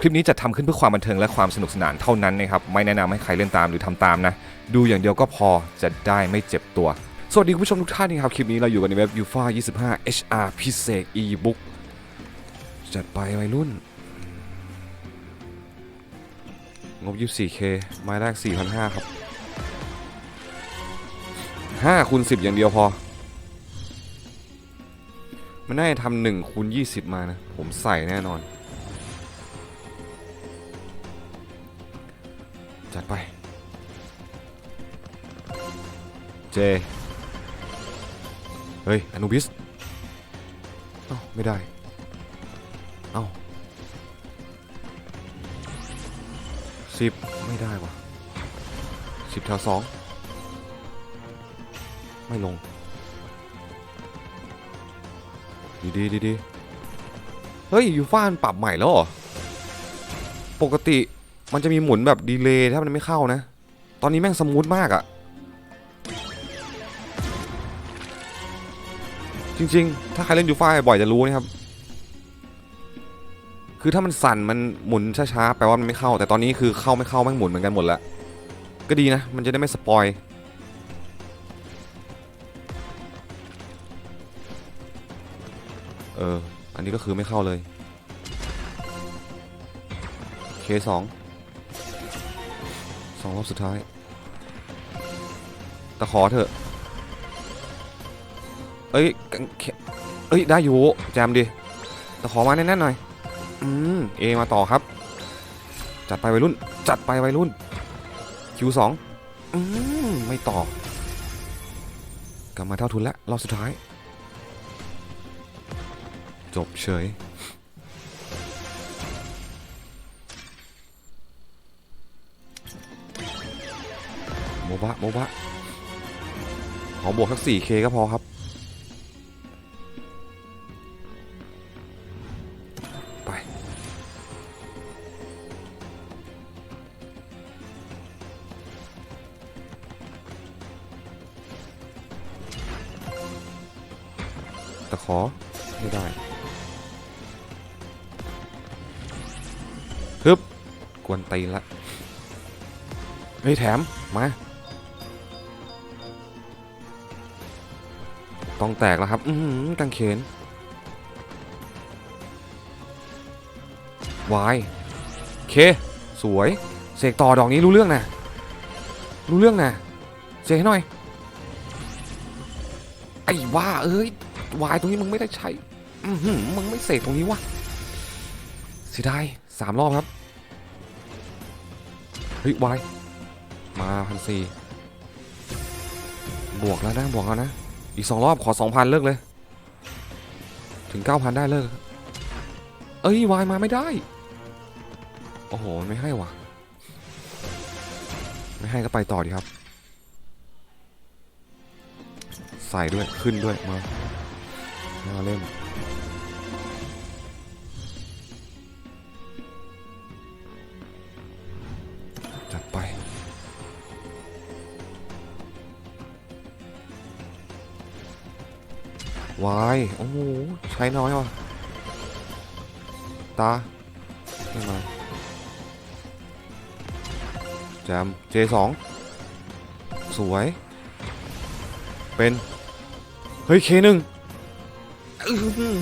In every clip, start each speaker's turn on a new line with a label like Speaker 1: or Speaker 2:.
Speaker 1: คลิปนี้จะทำขึ้นเพื่อความบันเทิงและความสนุกสนานเท่านั้นนะครับ ไม่แนะนำให้ใครเล่นตามหรือทำตามนะ ดูอย่างเดียวก็พอจะได้ไม่เจ็บตัว สวัสดีคุณผู้ชมทุกท่านนะครับ คลิปนี้เราอยู่กันในเว็บ UFA 25 HR พิเศษ e-book จัดไปวัยรุ่น งบ 24K ไม้แรก 4,500 ครับ5คูณ10 อย่างเดียวพอ มันน่าจะทำหนึ่งคูณ20 มานะ ผมใส่แน่นอน จัดไป เจ เฮ้ยอนุบิส เอ้า ไม่ได้ เอ้าสิบไม่ได้วะสิบแถวสองไม่ลง ดีดีดีดีเฮ้ย ยูฟ่านปรับใหม่แล้วเหรอ ปกติ มันจะมีหมุนแบบดีเลย์ถ้ามันไม่เข้านะ ตอนนี้แม่งสมูทมากอะจริง ๆ ถ้าใครเล่นยูฟ่าบ่อยจะรู้นะครับ คือถ้ามันสั่นมันหมุนช้าๆแปลว่ามันไม่เข้า แต่ตอนนี้คือเข้าไม่เข้าแม่งหมุนเหมือนกันหมดแล้วก็ดีนะ มันจะได้ไม่สปอยเออ อันนี้ก็คือไม่เข้าเลย เคสอง องรอบสุดท้ายตะขอเถอะ เอ้ยกังเอ้ย ได้อยู่แจมดิตะขอมาแน่นๆหน่อย อืม เอมาต่อครับ จัดไปวัยรุ่น จัดไปวัยรุ่น คิวสองอืม ไม่ต่อ กลับมาเท่าทุนแล้วรอบสุดท้าย จบเฉย โมบะโมบะขอบวกสัก 4K ก็พอครับ ไปตะขอ ไม่ได้ฮึบ กวนตีละ เฮ้ย แถม มา ต้องแตกแล้วครับ อือหือกางเขนวายเค สวย เสกต่อดอกนี้รู้เรื่องนะ รู้เรื่องนะ เสกให้หน่อย ไอ้ว่าเอ้ยวายตรงนี้มึงไม่ได้ใช้อือมึงไม่เสกตรงนี้วะเสียดายสามรอบครับ เฮ้ยวายมาพันสี่บวกแล้วนะ บวกแล้วนะ อีกสองรอบขอสองพันเลิกเลย ถึงเก้าพันได้เลิก เอ้ยวายมาไม่ได้ โอ้โหมันไม่ให้ว่ะ ไม่ให้ก็ไปต่อดีครับ ใส่ด้วยขึ้นด้วยมามาเล่น วาย โอ้โห ใช้น้อยว่ะ ตาไม่มาแจม J2 สวย เป็น เฮ้ย K1 อื้อหือ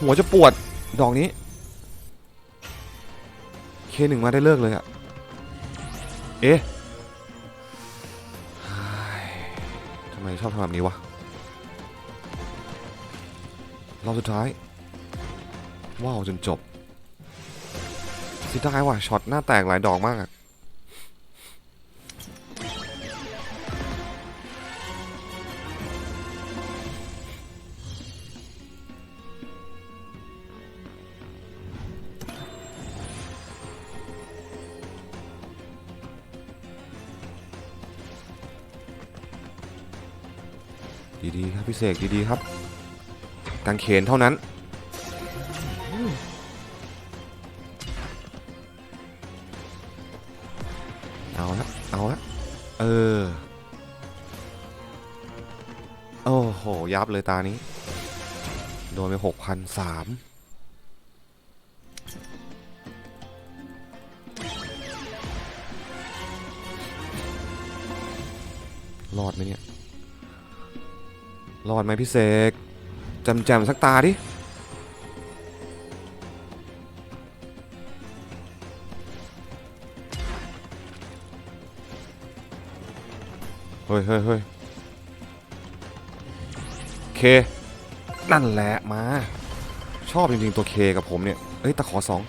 Speaker 1: หัวจะปวด ดอกนี้ K1 มาได้เลิกเลยอะเอ๊ะทำไมชอบทำแบบนี้วะ รอบสุดท้าย ว้าวจนจบสิได้ว่ะช็อตหน้าแตกหลายดอกมากอะดีๆครับพี่เสกดีๆครับ กางเขนเท่านั้น เอาละ เอาละ เออ โอ้โห ยับเลยตานี้ โดนไปหกพันสามรอดไหมเนี่ย รอดไหมพี่เสก จำแจมสักตาดิเฮ้ยเฮ้ยเฮ้ยเค นั่นแหละมา ชอบจริงๆตัวเคกับผมเนี่ยเอ้ยตะขอสอง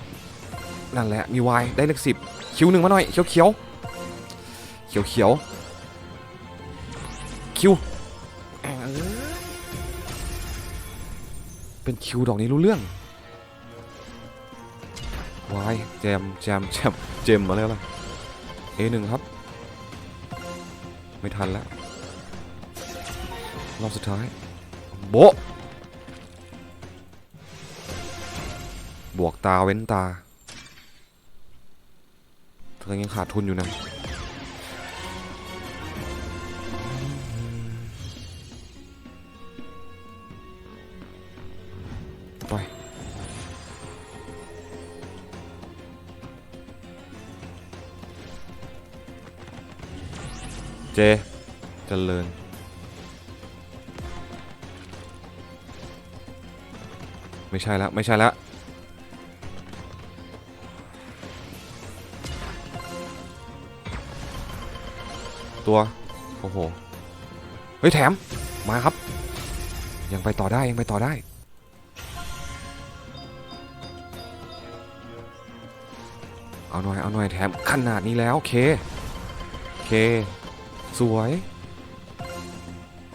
Speaker 1: นั่นแหละมีวายได้เลขสิบคิวหนึ่งมาหน่อยเขียวเขียวเขียวเขียวคิว เป็นคิวดอกนี้รู้เรื่องวายแจมแจมแจมเจมมาแล้วล่ะเอหนึ่งครับ ไม่ทันแล้วรอบสุดท้าย โบบวกตาเว้นตาเธอยังขาดทุนอยู่นะ เจเจริญไม่ใช่แล้วไม่ใช่แล้วตัว โอ้โห เฮ้ย แถม มาครับ ยังไปต่อได้ยังไปต่อได้ เอาหน่อย เอาหน่อย แถมขนาดนี้แล้ว โอเค โอเค สวย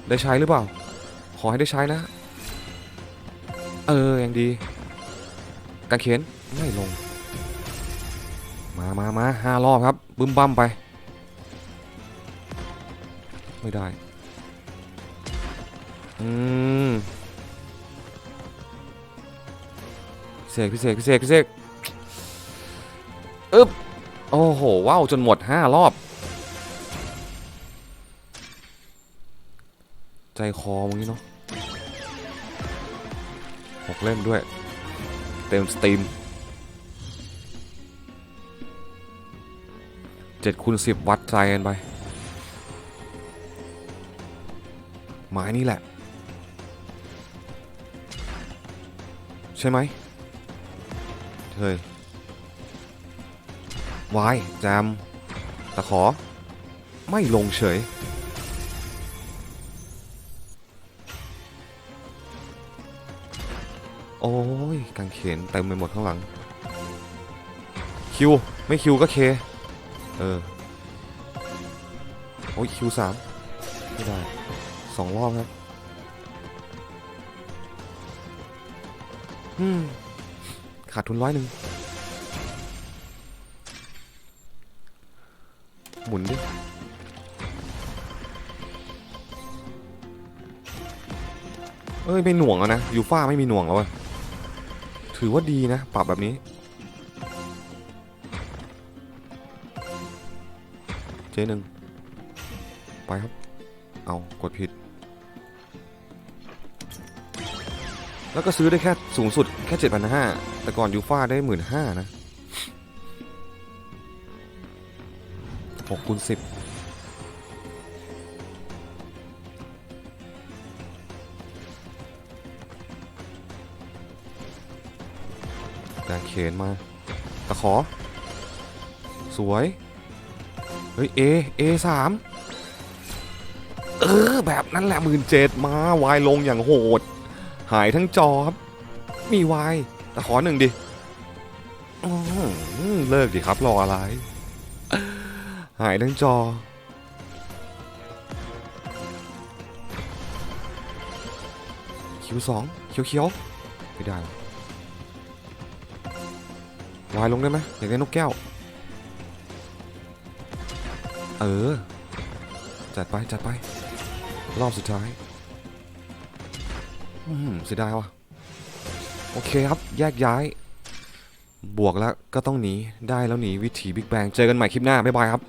Speaker 1: ได้ใช้หรือเปล่า ขอให้ได้ใช้นะ เอออยังดีกางเขนไม่ลง มามามาห้ารอบครับ บึ้มบั้มไป ไม่ได้ อืมเศษพิเศษพิเศษพิเศษอึ๊บ โอ้โห ว้าว จนหมดห้ารอบ ใจคอมึงนี่เนาะหกเล่มด้วย เต็มสตรีมเจ็ดคูณสิบวัดใจกันไปไม้นี่แหละ ใช่ไหมเฮ้ยวายแจมตะขอ ไม่ลงเฉย โอ้ยกางเขนเต็มไปหมดข้างหลัง คิว ไม่คิวก็เค เออ โอ้ยคิวสามไม่ได้สองรอบครับอืมขาดทุนร้อยหนึ่ง หมุนดิ เอ้ย ไม่หน่วงแล้วนะ ยูฟ่าไม่มีหน่วงแล้วอะ ถือว่าดีนะ ปรับแบบนี้ เจหนึ่งไปครับ เอากดผิด แล้วก็ซื้อได้แค่สูงสุดแค่ 7,500 แต่ก่อนยูฟ่าได้ 15,000นะ6คูณ10 กางเขนมาตะขอ สวย เฮ้ย A A สามเออ แบบนั้นแหละหมื่นเจ็ดมาวายลงอย่างโหด หายทั้งจอครับ มีวายตะขอหนึ่งดิเลิกดิครับรออะไร หายทั้งจอ คิวสองเขียวเขียวๆไม่ได้ วายลงได้ไหมอยากได้นกแก้ว เออ จัดไป จัดไป รอบสุดท้ายอืมเสียดายว่ะ โอเคครับ แยกย้าย บวกแล้วก็ต้องหนี ได้แล้วหนีวิถีบิ๊กแบง เจอกันใหม่คลิปหน้า บ๊ายบายครับ